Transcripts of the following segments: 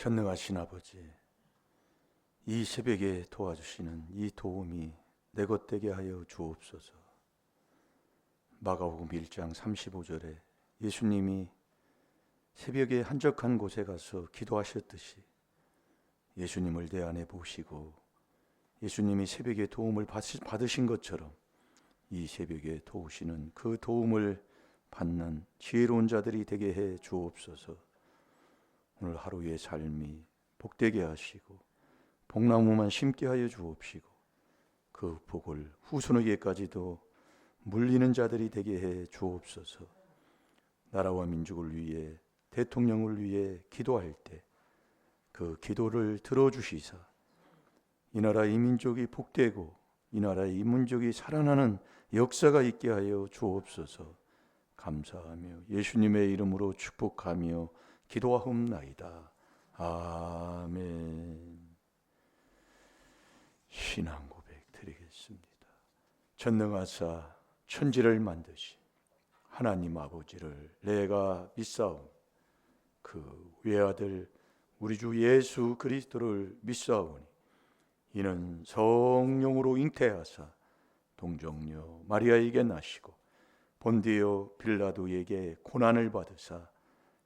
전능하신 아버지, 이 새벽에 도와주시는 이 도움이 내 것 되게 하여 주옵소서. 마가복음 1장 35절에 예수님이 새벽에 한적한 곳에 가서 기도하셨듯이 예수님을 내 안에 보시고 예수님이 새벽에 도움을 받으- 받으신 것처럼 이 새벽에 도우시는 그 도움을 받는 지혜로운 자들이 되게 해 주옵소서. 오늘 하루의 삶이 복되게 하시고 복나무만 심게 하여 주옵시고 그 복을 후손에게까지도 물리는 자들이 되게 해 주옵소서. 나라와 민족을 위해 대통령을 위해 기도할 때 그 기도를 들어주시사 이 나라 이 민족이 복되고 이 나라의 이 민족이 살아나는 역사가 있게 하여 주옵소서. 감사하며 예수님의 이름으로 축복하며 기도하옵나이다. 아멘. 신앙 고백 드리겠습니다. 전능하사 천지를 만드신 하나님 아버지를 내가 믿사오. 그 외아들 우리 주 예수 그리스도를 믿사오니 이는 성령으로 잉태하사 동정녀 마리아에게 나시고 본디오 빌라도에게 고난을 받으사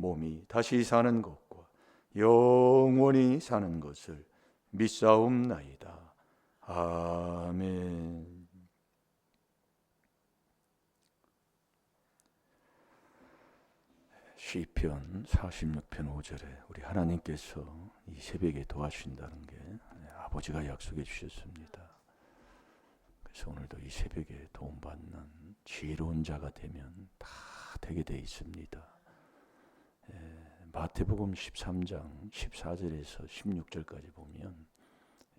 몸이 다시 사는 것과 영원히 사는 것을 믿사옵나이다. 아멘. 시편 46편 5절에 우리 하나님께서 이 새벽에 도와주신다는 게 아버지가 약속해 주셨습니다. 그래서 오늘도 이 새벽에 도움받는 지혜로운 자가 되면 다 되게 돼 있습니다. 예, 마태복음 13장 14절에서 16절까지 보면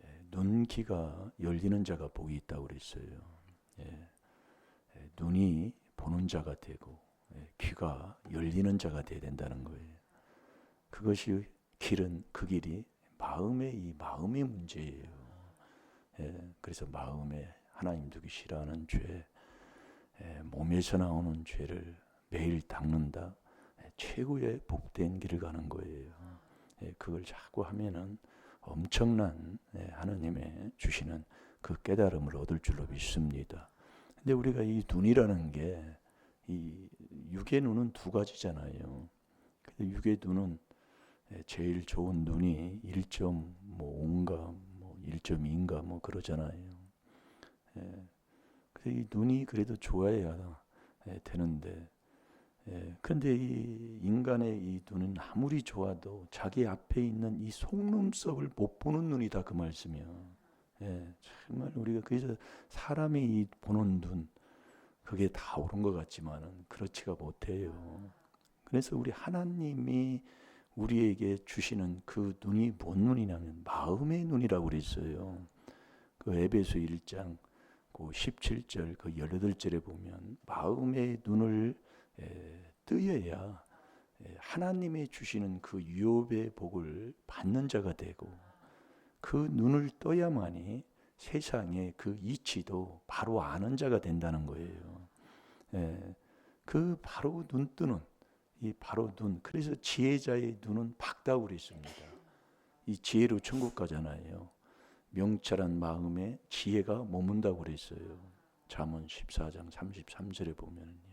예, 눈귀가 열리는 자가 복이 있다고 그랬어요. 예, 예, 눈이 보는 자가 되고 예, 귀가 열리는 자가 되어야 된다는 거예요. 그것이 길은 그 길이 마음의 이 마음의 문제예요. 예, 그래서 마음에 하나님 두기 싫어하는 죄, 예, 몸에서 나오는 죄를 매일 닦는다. 예, 최고의 복된 길을 가는 거예요. 예, 그걸 자꾸 하면은 엄청난 예, 하나님의 주시는 그 깨달음을 얻을 줄로 믿습니다. 근데 우리가 이 눈이라는 게 이 육의 눈은 두 가지잖아요. 근데 육의 눈은 예, 제일 좋은 눈이 1.5인가 뭐 1.2인가 뭐 그러잖아요. 예. 그래서 이 눈이 그래도 좋아야 예, 되는데 예. 근데 이 인간의 이 눈은 아무리 좋아도 자기 앞에 있는 이 속눈썹을 못 보는 눈이다 그 말씀이야. 예. 정말 우리가 그래서 사람이 이 보는 눈 그게 다 옳은 것 같지만은 그렇지가 못해요. 그래서 우리 하나님이 우리에게 주시는 그 눈이 뭔 눈이냐면 마음의 눈이라고 그랬어요. 그 에베소 1장 그 17절 그 18절에 보면 마음의 눈을 에, 뜨여야 에, 하나님의 주시는 그 유업의 복을 받는 자가 되고 그 눈을 떠야만이 세상의 그 이치도 바로 아는 자가 된다는 거예요. 예, 그 바로 눈 뜨는 이 바로 눈. 그래서 지혜자의 눈은 밝다고 그랬습니다. 이 지혜로 천국 가잖아요. 명철한 마음에 지혜가 머문다고 그랬어요. 잠언 14장 33절에 보면은요.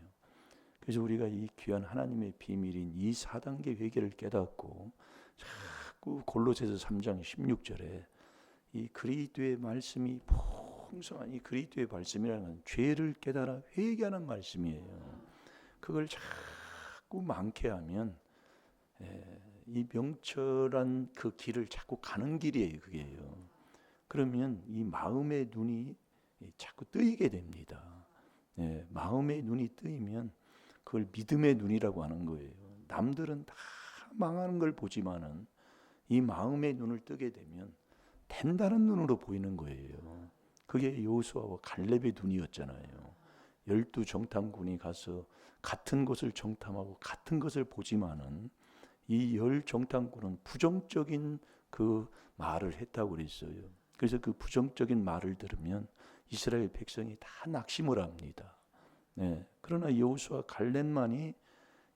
그래서 우리가 이 귀한 하나님의 비밀인 이 4단계 회개를 깨닫고 자꾸 골로새서 3장 16절에 이 그리스도의 말씀이 풍성한 이 그리스도의 말씀이라는 죄를 깨달아 회개하는 말씀이에요. 그걸 자꾸 많게 하면 예, 이 명철한 그 길을 자꾸 가는 길이에요. 그게요. 그러면 이 마음의 눈이 자꾸 뜨이게 됩니다. 예, 마음의 눈이 뜨이면 그걸 믿음의 눈이라고 하는 거예요. 남들은 다 망하는 걸 보지만은 이 마음의 눈을 뜨게 되면 된다는 눈으로 보이는 거예요. 그게 여호수아와 갈렙의 눈이었잖아요. 열두 정탐군이 가서 같은 것을 정탐하고 같은 것을 보지만은 이 열 정탐군은 부정적인 그 말을 했다고 그랬어요. 그래서 그 부정적인 말을 들으면 이스라엘 백성이 다 낙심을 합니다. 네. 그러나 여호수아 갈렙만이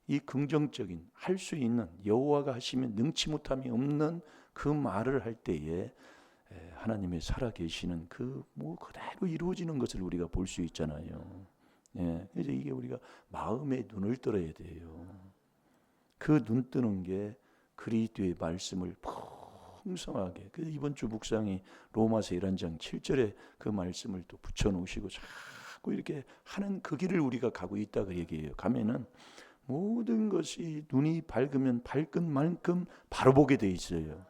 이 긍정적인 할 수 있는 여호와가 하시면 능치 못함이 없는 그 말을 할 때에 에, 하나님의 살아 계시는 그 뭐 그대로 이루어지는 것을 우리가 볼 수 있잖아요. 예. 그래서 이게 우리가 마음의 눈을 들어야 돼요. 그 눈 뜨는 게 그리스도의 말씀을 풍성하게. 그래서 이번 주 묵상이 로마서 1장 7절에 그 말씀을 또 붙여 놓으시고 자꾸 이렇게 하는 그 길을 우리가 가고 있다 그 얘기예요. 가면은 모든 것이 눈이 밝으면 밝은 만큼 바로 보게 돼 있어요.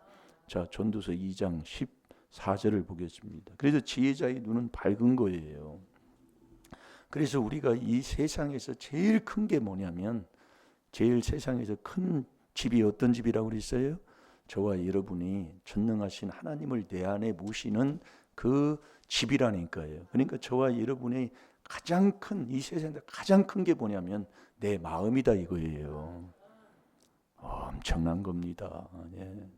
자, 전도서 2장 14절을 보겠습니다. 그래서 지혜자의 눈은 밝은 거예요. 그래서 우리가 이 세상에서 제일 큰 게 뭐냐면 제일 세상에서 큰 집이 어떤 집이라고 그랬어요? 저와 여러분이 전능하신 하나님을 내 안에 모시는 그 집이라니까요. 그러니까 저와 여러분의 가장 큰 이 세상에서 가장 큰 게 뭐냐면 내 마음이다 이거예요. 엄청난 겁니다. 예.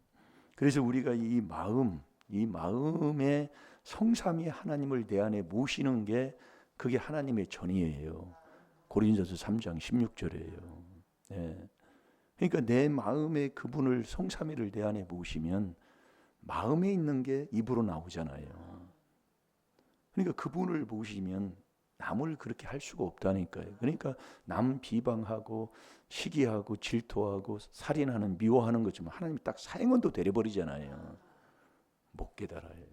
그래서 우리가 이 마음, 이 마음의 성삼이 하나님을 내 안에 모시는 게 그게 하나님의 전이에요. 고린도서 3장 16절이에요. 예. 그러니까 내 마음에 그분을 성삼위를 내 안에 모시면 마음에 있는 게 입으로 나오잖아요. 그러니까 그분을 모시면 남을 그렇게 할 수가 없다니까요. 그러니까 남 비방하고 시기하고 질투하고 살인하는 미워하는 것처럼 하나님이 딱 사행원도 되려버리잖아요. 못 깨달아요.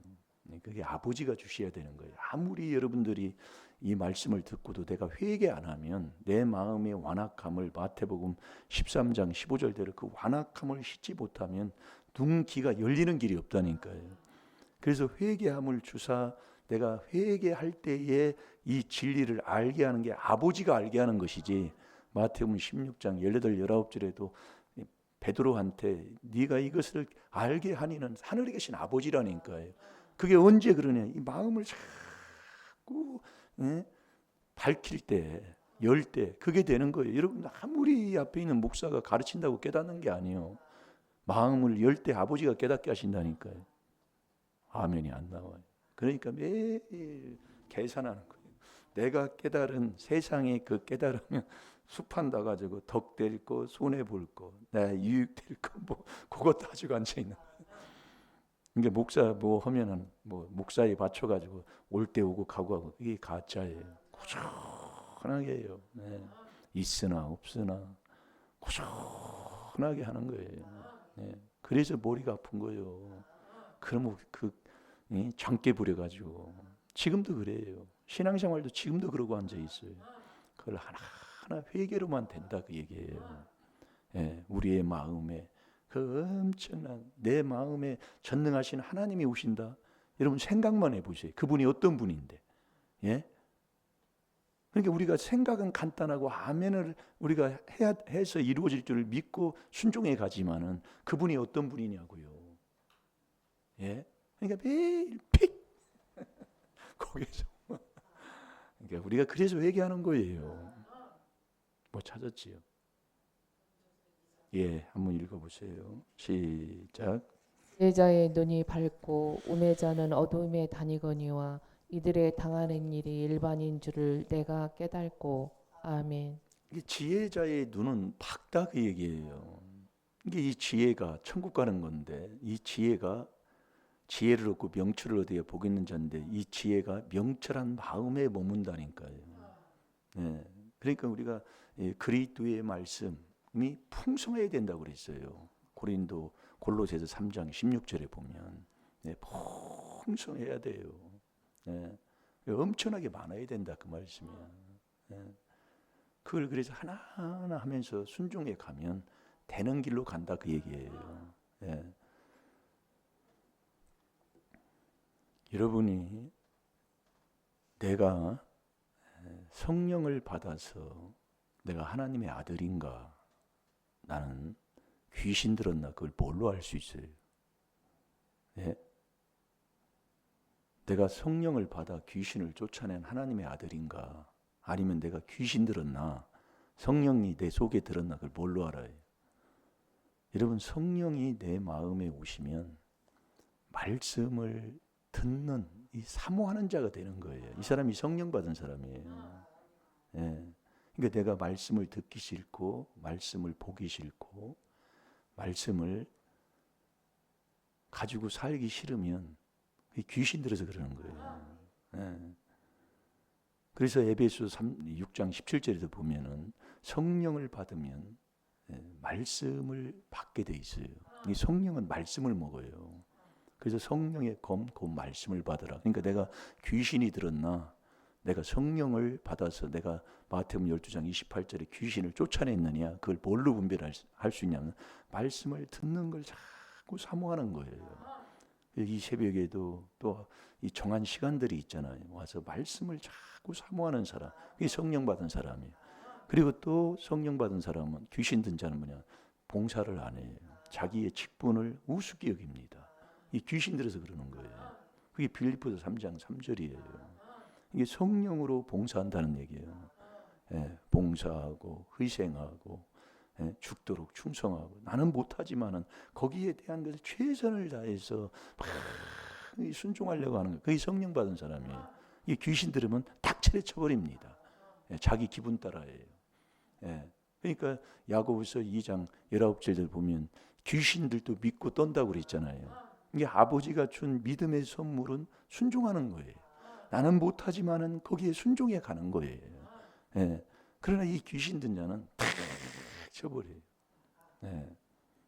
그게 아버지가 주셔야 되는 거예요. 아무리 여러분들이 이 말씀을 듣고도 내가 회개 안 하면 내 마음의 완악함을 마태복음 13장 15절대로 그 완악함을 씻지 못하면 눈기가 열리는 길이 없다니까요. 그래서 회개함을 주사 내가 회개할 때에 이 진리를 알게 하는 게 아버지가 알게 하는 것이지 마태복음 16장 18, 19절에도 베드로한테 네가 이것을 알게 하니는 하늘에 계신 아버지라니까요. 그게 언제 그러냐? 이 마음을 자꾸 예? 밝힐 때, 열 때, 그게 되는 거예요. 여러분 아무리 앞에 있는 목사가 가르친다고 깨닫는 게 아니에요. 마음을 열 때 아버지가 깨닫게 하신다니까요. 아멘이 안 나와요. 그러니까 매일 계산하는 거예요. 내가 깨달은 세상의 그 깨달으면 수판다 가지고 덕 될 거, 손해 볼 거, 내 유익 될 거, 뭐 그거 따지고 앉아 있는. 이게 목사 뭐 하면은 뭐 목사에 받쳐 가지고 올 때 오고 가고 하고 이게 가짜예요. 고정하게 해요. 네. 있으나 없으나 고정하게 하는 거예요. 네. 그래서 머리가 아픈 거예요. 그러면 그 장깨 부려 가지고 지금도 그래요. 신앙생활도 지금도 그러고 앉아 있어요. 그걸 하나 하나 회개로만 된다 그 얘기예요. 예, 우리의 마음에 그 엄청난 내 마음에 전능하신 하나님이 오신다. 여러분 생각만 해보세요. 그분이 어떤 분인데, 예? 그러니까 우리가 생각은 간단하고 아멘을 우리가 해야 해서 이루어질 줄을 믿고 순종해 가지만은 그분이 어떤 분이냐고요. 예? 그러니까 매일 픽 거기서 그러니까 우리가 그래서 회개하는 거예요. 뭐 찾았지요? 예, 한번 읽어보세요. 시작. 제자의 눈이 밝고 우매자는 어둠에 다니거니와 이들의 당하는 일이 일반인 줄을 내가 깨닫고 아멘. 지혜자의 눈은 밝다 그 얘기예요. 이게 이 지혜가 천국 가는 건데 이 지혜가 지혜를 얻고 명철을 얻어야 복 있는 자인데 이 지혜가 명철한 마음에 머문다니까요. 네. 그러니까 우리가 그리스도의 말씀이 풍성해야 된다고 그랬어요. 고린도 골로새서 3장 16절에 보면 네, 풍성해야 돼요. 네. 엄청나게 많아야 된다 그 말씀이야. 네. 그걸 그래서 하나하나 하면서 순종해 가면 되는 길로 간다 그 얘기예요. 네. 여러분이 내가 성령을 받아서 내가 하나님의 아들인가 나는 귀신 들었나 그걸 뭘로 알 수 있어요? 예? 내가 성령을 받아 귀신을 쫓아낸 하나님의 아들인가? 아니면 내가 귀신 들었나? 성령이 내 속에 들었나? 그걸 뭘로 알아요? 여러분 성령이 내 마음에 오시면 말씀을 듣는 이 사모하는 자가 되는 거예요. 이 사람이 성령 받은 사람이에요. 예. 그러니까 내가 말씀을 듣기 싫고 말씀을 보기 싫고 말씀을 가지고 살기 싫으면 귀신 들어서 그러는 거예요. 예. 그래서 에베소 3, 6장 17절에도 보면은 성령을 받으면 예, 말씀을 받게 돼 있어요. 이 성령은 말씀을 먹어요. 그래서 성령의 검, 그 말씀을 받으라. 그러니까 내가 귀신이 들었나? 내가 성령을 받아서 내가 마태복음 12장 28절에 귀신을 쫓아냈느냐? 그걸 뭘로 분별할 수- 있냐면 말씀을 듣는 걸 자꾸 사모하는 거예요. 이 새벽에도 또 이 정한 시간들이 있잖아요. 와서 말씀을 자꾸 사모하는 사람, 그게 성령 받은 사람이에요. 그리고 또 성령 받은 사람은 귀신 든 자는 뭐냐? 봉사를 안 해요. 자기의 직분을 우습게 여깁니다. 이 귀신 들어서 그러는 거예요. 그게 빌리포스 3장 3절이에요. 이게 성령으로 봉사한다는 얘기예요. 예, 봉사하고 희생하고 예, 죽도록 충성하고 나는 못하지만은 거기에 대한 것을 최선을 다해서 막 순종하려고 하는 거예요. 그게 성령 받은 사람이에요. 이 귀신 들으면 딱 차려쳐버립니다. 예, 자기 기분 따라해요. 예, 그러니까 야고보서 2장 19절을 보면 귀신들도 믿고 떤다고 그랬잖아요. 이게 아버지가 준 믿음의 선물은 순종하는 거예요. 나는 못하지만은 거기에 순종해 가는 거예요. 예. 그러나 이 귀신 든 자는 탁 쳐버려요. 예.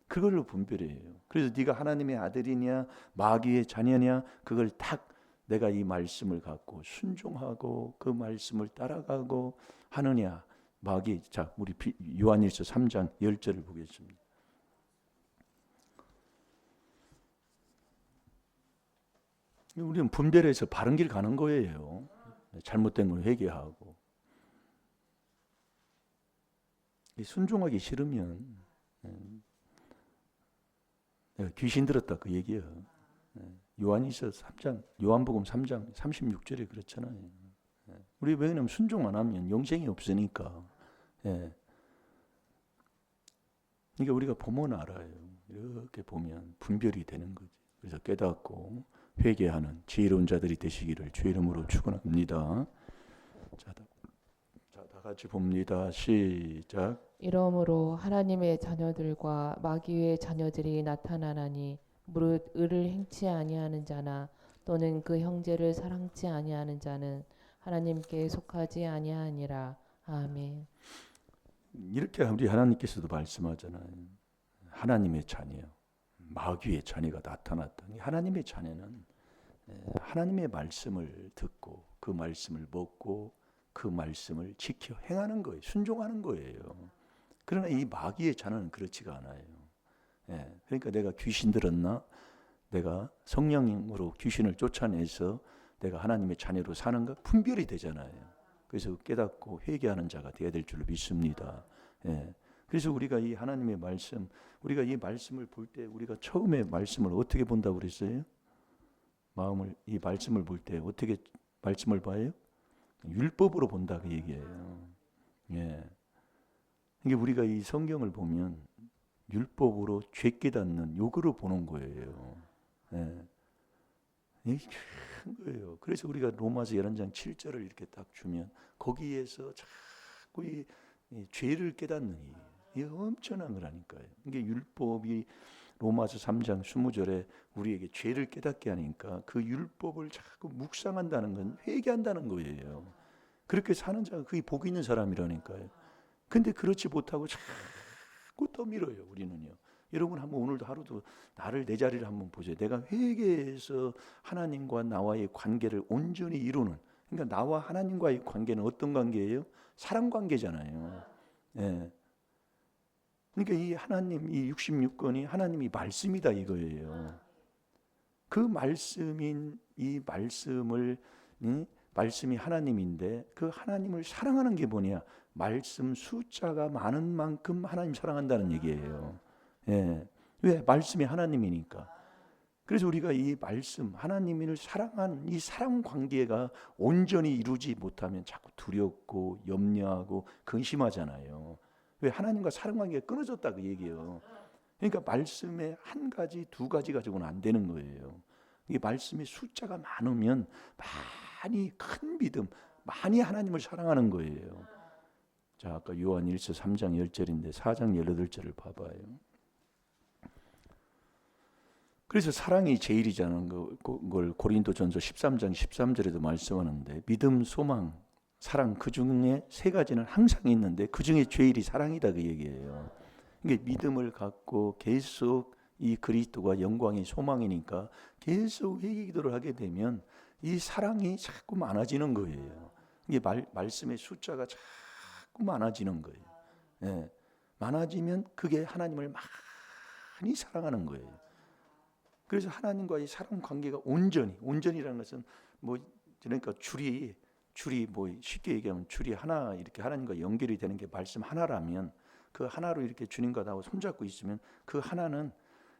그걸로 분별해요. 그래서 네가 하나님의 아들이냐 마귀의 자녀냐 그걸 탁 내가 이 말씀을 갖고 순종하고 그 말씀을 따라가고 하느냐 마귀 자 우리 비- 요한일서 3장 10절을 보겠습니다. 우리는 분별해서 바른 길 가는 거예요. 잘못된 걸 회개하고 이 순종하기 싫으면 음, 내가 귀신 들었다 그 얘기예요. 예, 요한일서 3장 요한복음 3장 36절에 그렇잖아요. 예, 우리 왜냐면 순종 안 하면 영생이 없으니까. 예. 그러니까 우리가 보면 알아요. 이렇게 보면 분별이 되는 거지. 그래서 깨닫고 회개하는 지혜로운 자들이 되시기를 주의 이름으로 축원합니다. 같이 봅니다. 시작. 이러므로 하나님의 자녀들과 마귀의 자녀들이 나타나나니 무릇 의를 행치 아니하는 자나 또는 그 형제를 사랑치 아니하는 자는 하나님께 속하지 아니하니라. 아멘. 이렇게 우리 하나님께서도 말씀하잖아요. 하나님의 자녀, 마귀의 자녀가 나타났더니 하나님의 자녀는 예, 하나님의 말씀을 듣고 그 말씀을 먹고 그 말씀을 지켜 행하는 거예요. 순종하는 거예요. 그러나 이 마귀의 자녀는 그렇지가 않아요. 예, 그러니까 내가 귀신 들었나? 내가 성령으로 귀신을 쫓아내서 내가 하나님의 자녀로 사는가? 분별이 되잖아요. 그래서 깨닫고 회개하는 자가 되어야 될 줄로 믿습니다. 예. 그래서 우리가 이 하나님의 말씀, 우리가 이 말씀을 볼 때 우리가 처음에 말씀을 어떻게 본다고 그랬어요? 마음을 이 말씀을 볼 때 어떻게 말씀을 봐요? 율법으로 본다 그 얘기예요. 예. 이게 우리가 이 성경을 보면 율법으로 죄 깨닫는 요거로 보는 거예요. 예. 이게 큰 거예요. 그래서 우리가 로마서 11장 7절을 이렇게 딱 주면 거기에서 자꾸 이, 이 죄를 깨닫는 이, 이 엄청난 거라니까요. 이게 율법이 로마서 3장 20절에 우리에게 죄를 깨닫게 하니까 그 율법을 자꾸 묵상한다는 건 회개한다는 거예요. 그렇게 사는 자가 그게 복 있는 사람이라니까요. 근데 그렇지 못하고 자꾸 떠밀어요, 우리는요. 여러분 한번 오늘도 하루도 나를 내 자리를 한번 보세요. 내가 회개해서 하나님과 나와의 관계를 온전히 이루는 그러니까 나와 하나님과의 관계는 어떤 관계예요? 사랑 관계잖아요. 예. 그러니까 이 하나님 이 66권이 하나님이 말씀이다 이거예요. 그 말씀인 이 말씀을 이 말씀이 하나님인데 그 하나님을 사랑하는 게 뭐냐? 말씀 숫자가 많은 만큼 하나님 사랑한다는 얘기예요. 예. 왜? 말씀이 하나님이니까. 그래서 우리가 이 말씀 하나님을 사랑하는 이 사랑 관계가 온전히 이루지 못하면 자꾸 두렵고 염려하고 근심하잖아요. 왜 하나님과 사랑 관계가 끊어졌다 그 얘기예요. 그러니까 말씀에 한 가지 두 가지 가지고는 안 되는 거예요. 이 말씀의 숫자가 많으면 많이 큰 믿음, 많이 하나님을 사랑하는 거예요. 자, 아까 요한 1서 3장 10절인데 4장 18절을 봐봐요. 그래서 사랑이 제일이자는 거- 그걸 고린도전서 13장 13절에도 말씀하는데 믿음, 소망, 사랑 그 중에 세 가지는 항상 있는데 그 중에 제일이 사랑이다 그 얘기예요. 이게 믿음을 갖고 계속 이 그리스도가 영광의 소망이니까 계속 회개 기도를 하게 되면 이 사랑이 자꾸 많아지는 거예요. 이게 말, 말씀의 숫자가 자꾸 많아지는 거예요. 예. 많아지면 그게 하나님을 많이 사랑하는 거예요. 그래서 하나님과의 사랑 관계가 온전히 온전이라는 것은 뭐 그러니까 줄이 줄이 뭐 쉽게 얘기하면 줄이 하나 이렇게 하나님과 연결이 되는 게 말씀 하나라면 그 하나로 이렇게 주님과 고 손잡고 있으면 그 하나는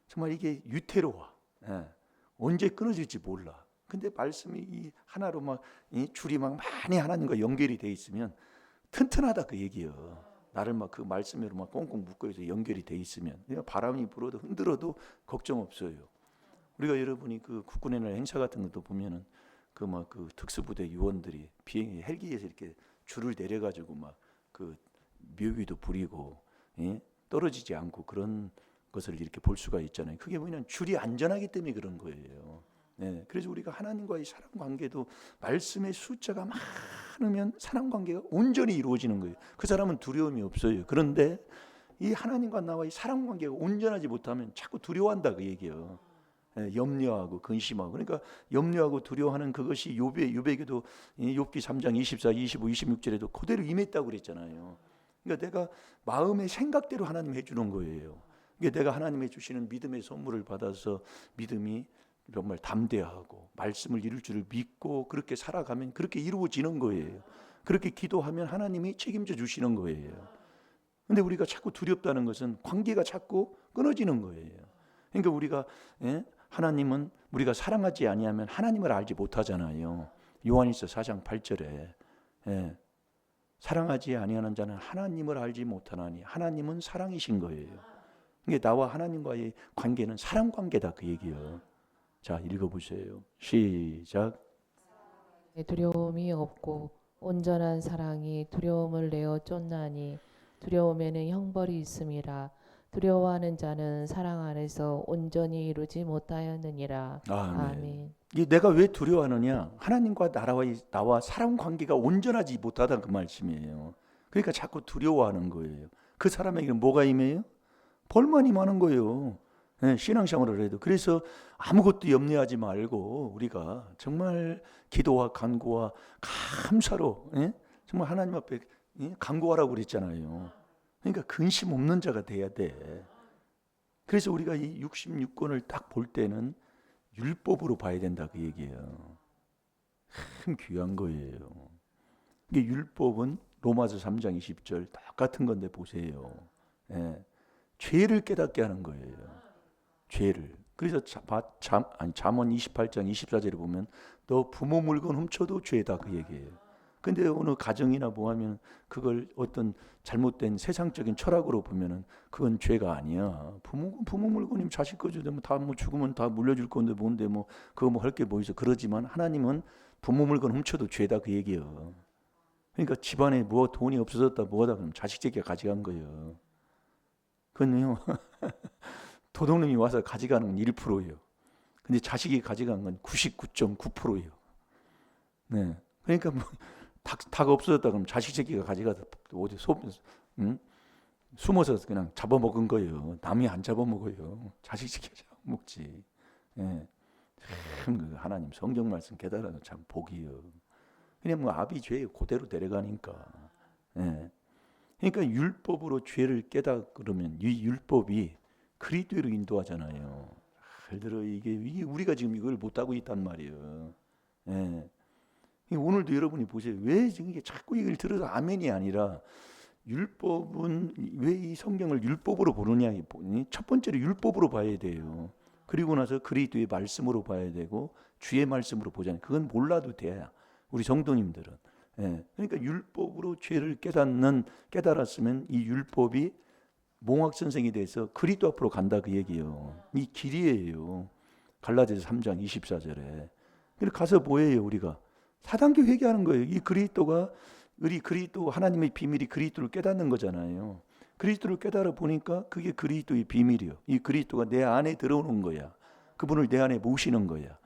정말 이게 유태로워. 예. 언제 끊어질지 몰라. 근데 말씀이 이 하나로 막 이 줄이 막 많이 하나님과 연결이 돼 있으면 튼튼하다 그 얘기예요. 나를 막 그 말씀으로 막 꽁꽁 묶어 서 연결이 돼 있으면 그냥 바람이 불어도 흔들어도 걱정 없어요. 우리가 여러분이 그 국군의 날 행사 같은 것도 보면은 그 막 그 특수부대 요원들이 비행 헬기에서 이렇게 줄을 내려 가지고 막 그 묘기도 부리고 예? 떨어지지 않고 그런 것을 이렇게 볼 수가 있잖아요. 그게 뭐냐면 줄이 안전하기 때문에 그런 거예요. 네, 그래서 우리가 하나님과의 사랑 관계도 말씀의 숫자가 많으면 사랑 관계가 온전히 이루어지는 거예요. 그 사람은 두려움이 없어요. 그런데 이 하나님과 나와의 사랑 관계가 온전하지 못하면 자꾸 두려워한다 그 얘기예요. 예, 염려하고 근심하고 그러니까 염려하고 두려워하는 그것이 욥의 욥에게도 이 욥기 3장 24, 25, 26절에도 그대로 임했다고 그랬잖아요. 그러니까 내가 마음의 생각대로 하나님 해주는 거예요. 그러니까 내가 하나님의 주시는 믿음의 선물을 받아서 믿음이 정말 담대하고 말씀을 이룰 줄을 믿고 그렇게 살아가면 그렇게 이루어지는 거예요. 그렇게 기도하면 하나님이 책임져 주시는 거예요. 근데 우리가 자꾸 두렵다는 것은 관계가 자꾸 끊어지는 거예요. 그러니까 우리가 예? 하나님은 우리가 사랑하지 아니하면 하나님을 알지 못하잖아요. 요한일서 4장 8절에 예. 사랑하지 아니하는 자는 하나님을 알지 못하나니 하나님은 사랑이신 거예요. 이게 나와 하나님과의 관계는 사랑 관계다 그 얘기예요. 자 읽어보세요. 시작. 두려움이 없고 온전한 사랑이 두려움을 내어 쫓나니 두려움에는 형벌이 있음이라 두려워하는 자는 사랑 안에서 온전히 이루지 못하였느니라 아멘. 아멘. 이게 내가 왜 두려워하느냐? 하나님과 나라와의 나와 사랑 관계가 온전하지 못하다 그 말씀이에요. 그러니까 자꾸 두려워하는 거예요. 그 사람에게는 뭐가 임해요? 벌만 임하는 거예요. 예, 신앙생활을 해도 그래서 아무것도 염려하지 말고 우리가 정말 기도와 간구와 감사로 예? 정말 하나님 앞에 예? 간구하라고 그랬잖아요. 그러니까 근심 없는 자가 돼야 돼. 그래서 우리가 이 66권을 딱 볼 때는 율법으로 봐야 된다 그 얘기예요. 참 귀한 거예요. 이게 율법은 로마서 3장 20절 똑같은 건데 보세요. 예. 죄를 깨닫게 하는 거예요. 죄를. 그래서 잠 아니 잠언 28장 24절에 보면 너 부모 물건 훔쳐도 죄다 그 얘기예요. 근데 어느 가정이나 뭐 하면 그걸 어떤 잘못된 세상적인 철학으로 보면은 그건 죄가 아니야. 부모 부모 물건이면 자식 거죠. 뭐다뭐 죽으면 다 물려줄 건데 뭔데 뭐 그거 뭐 할 게 뭐 있어. 그러지만 하나님은 부모 물건 훔쳐도 죄다 그 얘기예요. 그러니까 집안에 뭐 돈이 없어졌다 뭐하다 그러면 자식 새끼가 가져간 거예요. 그건요. 도둑놈이 와서 가져가는 건 1%예요. 근데 자식이 가져간 건 99.9%예요. 네. 그러니까 뭐 닭, 닭 없어졌다 그러면 자식 새끼가 가져가서 어디 소, 응? 숨어서 그냥 잡아먹은 거예요. 남이 안 잡아먹어요. 자식 새끼가 잡아먹지. 예. 참, 그 하나님 성경 말씀 깨달아서 참 복이요. 그냥 뭐 아비 죄 그대로 데려가니까. 예. 그러니까 율법으로 죄를 깨닫으면 이 율법이 그리스도로 인도하잖아요. 잘 들어 이게, 이게 우리가 지금 이걸 못 하고 있단 말이에요. 예. 오늘도 여러분이 보세요. 왜 지금 이게 자꾸 이걸 들어서 아멘이 아니라 율법은 왜 이 성경을 율법으로 보느냐? 첫 번째로 율법으로 봐야 돼요. 그리고 나서 그리스도의 말씀으로 봐야 되고 주의 말씀으로 보잖아요. 그건 몰라도 돼. 우리 성도님들은. 예. 그러니까 율법으로 죄를 깨닫는 깨달았으면 이 율법이 몽학 선생에 대해서 그리스도 앞으로 간다 그 얘기예요. 이 길이에요. 갈라디아서 3장 24절에. 그래 가서 뭐예요, 우리가? 4단계 회개하는 거예요. 이 그리스도가 우리 그리스도 하나님의 비밀이 그리스도를 깨닫는 거잖아요. 그리스도를 깨달아 보니까 그게 그리스도의 비밀이요. 이 그리스도가 내 안에 들어오는 거야. 그분을 내 안에 모시는 거야.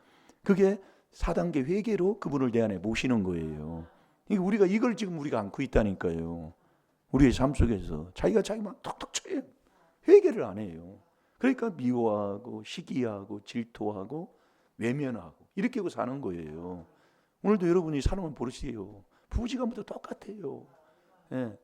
그게 4단계 회개로 그분을 내 안에 모시는 거예요. 우리가 이걸 지금 우리가 안고 있다니까요. 우리의 삶 속에서 자기가 자기만 톡톡 쳐요. 회개를 안 해요. 그러니까 미워하고 시기하고 질투하고 외면하고 이렇게 하고 사는 거예요. 오늘도 여러분이 사람을 보시요. 부부지간부터 똑같아요. 예.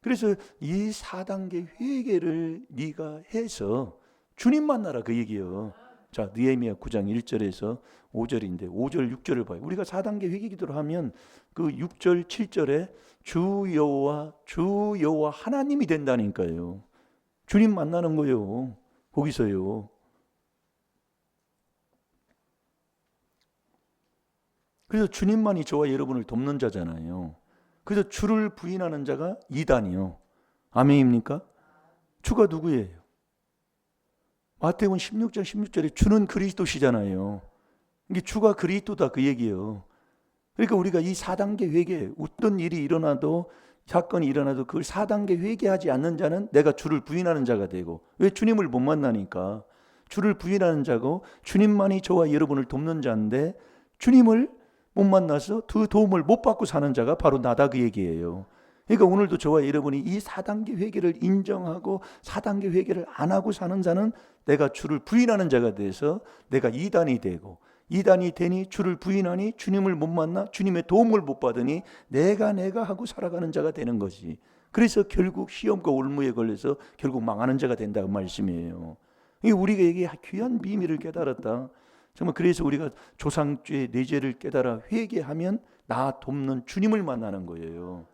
그래서 이 4단계 회개를 네가 해서 주님 만나라 그 얘기예요. 자, 느헤미야 9장 1절에서 5절인데 5절 6절을 봐요. 우리가 4단계 회개 기도를 하면 그 6절 7절에 주 여호와 주 여호와 하나님이 된다니까요. 주님 만나는 거예요. 거기서요. 그래서 주님만이 저와 여러분을 돕는 자잖아요. 그래서 주를 부인하는 자가 이단이요. 아멘입니까? 주가 누구예요? 마태복음 16장 16절에 주는 그리스도시잖아요. 이게 주가 그리스도다 그 얘기예요. 그러니까 우리가 이 4단계 회개, 어떤 일이 일어나도 사건이 일어나도 그걸 4단계 회개하지 않는 자는 내가 주를 부인하는 자가 되고 왜 주님을 못 만나니까 주를 부인하는 자고 주님만이 저와 여러분을 돕는 자인데 주님을 못 만나서 그 도움을 못 받고 사는 자가 바로 나다 그 얘기예요. 그러니까 오늘도 저와 여러분이 이 4단계 회개를 인정하고 4단계 회개를 안 하고 사는 자는 내가 주를 부인하는 자가 돼서 내가 이단이 되고 이단이 되니 주를 부인하니 주님을 못 만나 주님의 도움을 못 받으니 내가 내가 하고 살아가는 자가 되는 것이 그래서 결국 시험과 올무에 걸려서 결국 망하는 자가 된다 그 말씀이에요. 이게 귀한 비밀을 깨달았다. 정말 그래서 우리가 조상죄 내 죄를 깨달아 회개하면 나 돕는 주님을 만나는 거예요.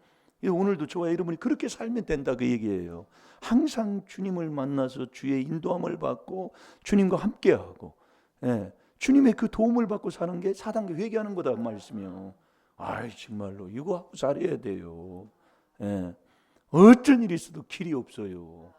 오늘도 저와 여러분이 그렇게 살면 된다 그 얘기예요. 항상 주님을 만나서 주의 인도함을 받고 주님과 함께하고 예, 주님의 그 도움을 받고 사는 게 4단계 회개하는 거다 그 말씀이요. 아이 정말로 이거 하고 살아야 돼요. 예, 어떤 일이 있어도 길이 없어요.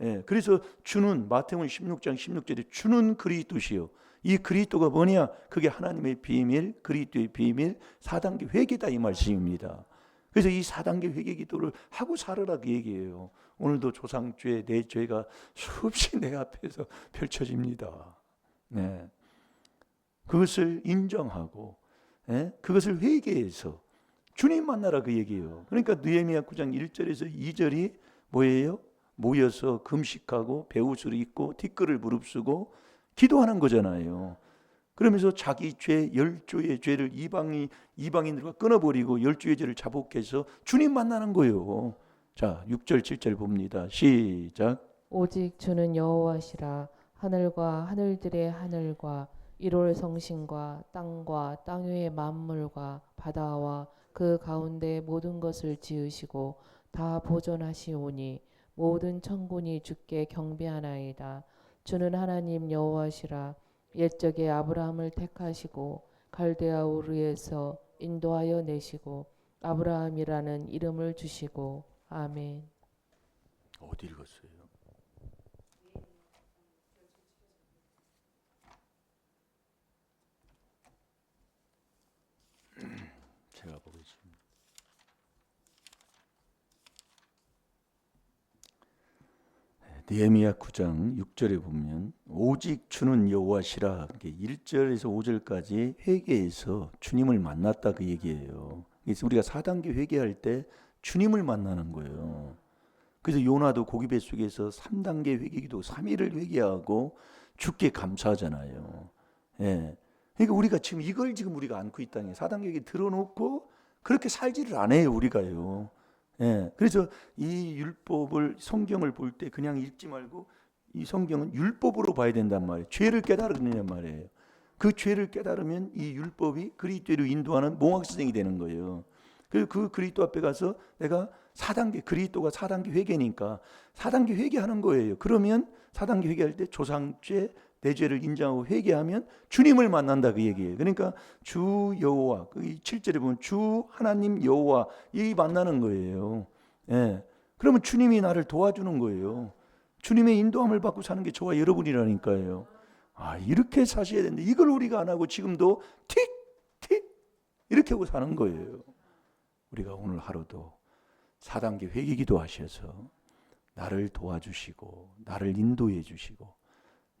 예, 그래서 주는 마태복음 16장 16절에 주는 그리스도시요. 이 그리스도가 뭐냐? 그게 하나님의 비밀, 그리스도의 비밀, 4단계 회개다 이 말씀입니다. 그래서 이 4단계 회개 기도를 하고 살으라 그 얘기예요. 오늘도 조상죄 내 죄가 수없이 내 앞에서 펼쳐집니다. 네. 그것을 인정하고 예? 그것을 회개해서 주님 만나라 그 얘기예요. 그러니까 느헤미야 9장 1절에서 2절이 뭐예요? 모여서 금식하고 배옷을 입고 티끌을 무릅쓰고 기도하는 거잖아요. 그러면서 자기 죄 열조의 죄를 이방이 이방인들과 끊어버리고 열조의 죄를 자복해서 주님 만나는 거예요. 자, 6절 7절 봅니다. 시작. 오직 주는 여호와시라 하늘과 하늘들의 하늘과 일월 성신과 땅과 땅 위의 만물과 바다와 그 가운데 모든 것을 지으시고 다 보존하시오니 모든 천군이 주께 경배하나이다. 주는 하나님 여호와시라 옛적에 아브라함을 택하시고 갈대아 우르에서 인도하여 내시고 아브라함이라는 이름을 주시고 아멘. 어디 읽었어요? 제가 보겠습니다. 네, 느헤미야 9장 6절에 보면 오직 주는 여호와시라 1절에서 5절까지 회개해서 주님을 만났다 그 얘기예요. 그래서 우리가 4단계 회개할 때 주님을 만나는 거예요. 그래서 요나도 고기 뱃속에서 3단계 회개기도 3일을 회개하고 죽게 감사하잖아요. 예. 그러니까 우리가 지금 이걸 지금 우리가 안고 있다는 게 4단계 회개 들어놓고 그렇게 살지를 않아요, 우리가요. 예. 그래서 이 율법을 성경을 볼 때 그냥 읽지 말고 이 성경은 율법으로 봐야 된단 말이에요. 죄를 깨달으느냐 말이에요. 그 죄를 깨달으면 이 율법이 그리스도로 인도하는 몽학선생이 되는 거예요. 그리고 그 그리스도 앞에 가서 내가 4단계 그리스도가 4단계 회개니까 4단계 회개하는 거예요. 그러면 4단계 회개할 때 조상죄, 내 죄를 인정하고 회개하면 주님을 만난다 그 얘기예요. 그러니까 주 여호와 그 7절에 보면 주 하나님 여호와 이 만나는 거예요. 예. 그러면 주님이 나를 도와주는 거예요. 주님의 인도함을 받고 사는 게 저와 여러분이라니까요. 아, 이렇게 사셔야 되는데 이걸 우리가 안 하고 지금도 틱틱 이렇게 하고 사는 거예요. 우리가 오늘 하루도 4단계 회개 기도하셔서 나를 도와주시고 나를 인도해 주시고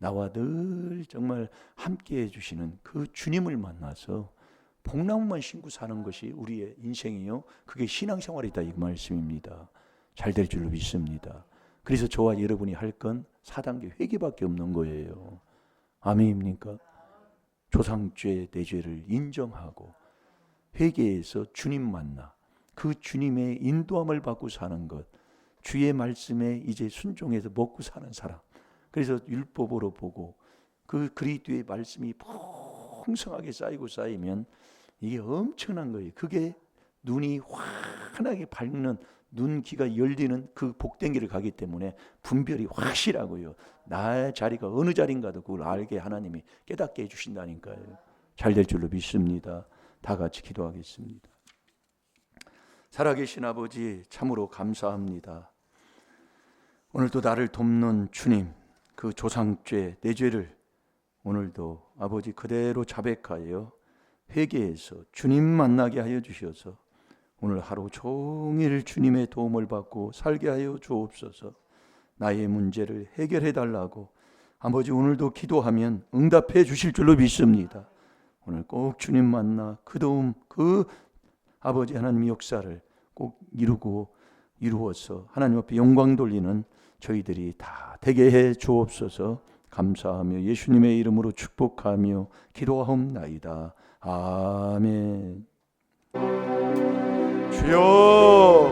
나와 늘 정말 함께 해 주시는 그 주님을 만나서 복나무만 신고 사는 것이 우리의 인생이요. 그게 신앙생활이다 이 말씀입니다. 잘 될 줄로 믿습니다. 그래서 저와 여러분이 할 건 4단계 회개밖에 없는 거예요. 아멘입니까? 조상죄 내 죄를 인정하고 회개해서 주님 만나 그 주님의 인도함을 받고 사는 것 주의 말씀에 이제 순종해서 먹고 사는 사람 그래서 율법으로 보고 그 그리스도의 말씀이 풍성하게 쌓이고 쌓이면 이게 엄청난 거예요. 그게 눈이 환하게 밝는 눈기가 열리는 그 복된 길을 가기 때문에 분별이 확실하고요. 나의 자리가 어느 자리인가도 그걸 알게 하나님이 깨닫게 해주신다니까요. 잘 될 줄로 믿습니다. 다 같이 기도하겠습니다. 살아계신 아버지 참으로 감사합니다. 오늘도 나를 돕는 주님, 그 조상죄, 내 죄를 오늘도 아버지 그대로 자백하여 회개해서 주님 만나게 하여 주셔서 오늘 하루 종일 주님의 도움을 받고 살게 하여 주옵소서. 나의 문제를 해결해 달라고 아버지 오늘도 기도하면 응답해 주실 줄로 믿습니다. 오늘 꼭 주님 만나 그 도움 그 아버지 하나님의 역사를 꼭 이루고 이루어서 하나님 앞에 영광 돌리는 저희들이 다 되게 해 주옵소서. 감사하며 예수님의 이름으로 축복하며 기도하옵나이다. 아멘. 주여